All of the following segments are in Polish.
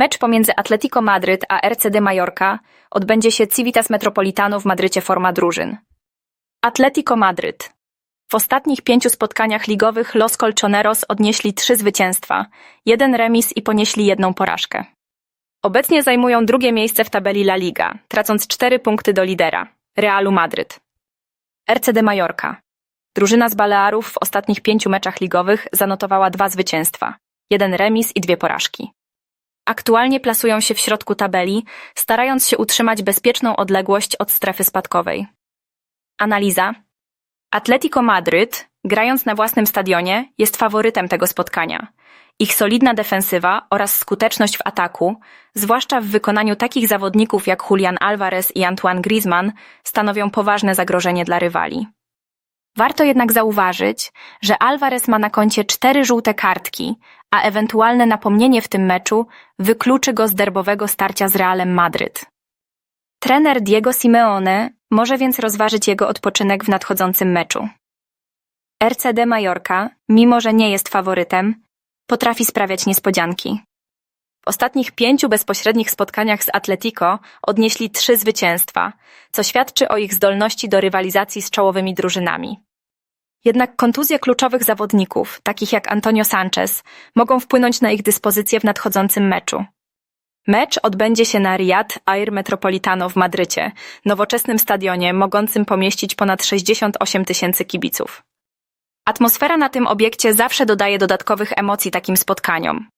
Mecz pomiędzy Atletico Madryt a RCD Mallorca odbędzie się Civitas Metropolitano w Madrycie forma drużyn. Atletico Madryt. W ostatnich pięciu spotkaniach ligowych Los Colchoneros odnieśli trzy zwycięstwa, jeden remis i ponieśli jedną porażkę. Obecnie zajmują drugie miejsce w tabeli La Liga, tracąc cztery punkty do lidera, Realu Madryt. RCD Mallorca. Drużyna z Balearów w ostatnich pięciu meczach ligowych zanotowała dwa zwycięstwa, jeden remis i dwie porażki. Aktualnie plasują się w środku tabeli, starając się utrzymać bezpieczną odległość od strefy spadkowej. Analiza. Atletico Madryt, grając na własnym stadionie, jest faworytem tego spotkania. Ich solidna defensywa oraz skuteczność w ataku, zwłaszcza w wykonaniu takich zawodników jak Julian Alvarez i Antoine Griezmann, stanowią poważne zagrożenie dla rywali. Warto jednak zauważyć, że Alvarez ma na koncie cztery żółte kartki, a ewentualne napomnienie w tym meczu wykluczy go z derbowego starcia z Realem Madryt. Trener Diego Simeone może więc rozważyć jego odpoczynek w nadchodzącym meczu. RCD Mallorca, mimo że nie jest faworytem, potrafi sprawiać niespodzianki. W ostatnich pięciu bezpośrednich spotkaniach z Atletico odnieśli trzy zwycięstwa, co świadczy o ich zdolności do rywalizacji z czołowymi drużynami. Jednak kontuzje kluczowych zawodników, takich jak Antonio Sanchez, mogą wpłynąć na ich dyspozycję w nadchodzącym meczu. Mecz odbędzie się na Riyad Air Metropolitano w Madrycie, nowoczesnym stadionie mogącym pomieścić ponad 68 tysięcy kibiców. Atmosfera na tym obiekcie zawsze dodaje dodatkowych emocji takim spotkaniom.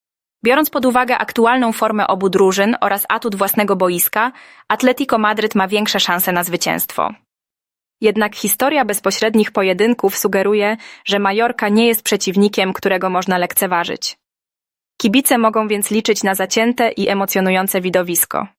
Biorąc pod uwagę aktualną formę obu drużyn oraz atut własnego boiska, Atletico Madryt ma większe szanse na zwycięstwo. Jednak historia bezpośrednich pojedynków sugeruje, że Majorka nie jest przeciwnikiem, którego można lekceważyć. Kibice mogą więc liczyć na zacięte i emocjonujące widowisko.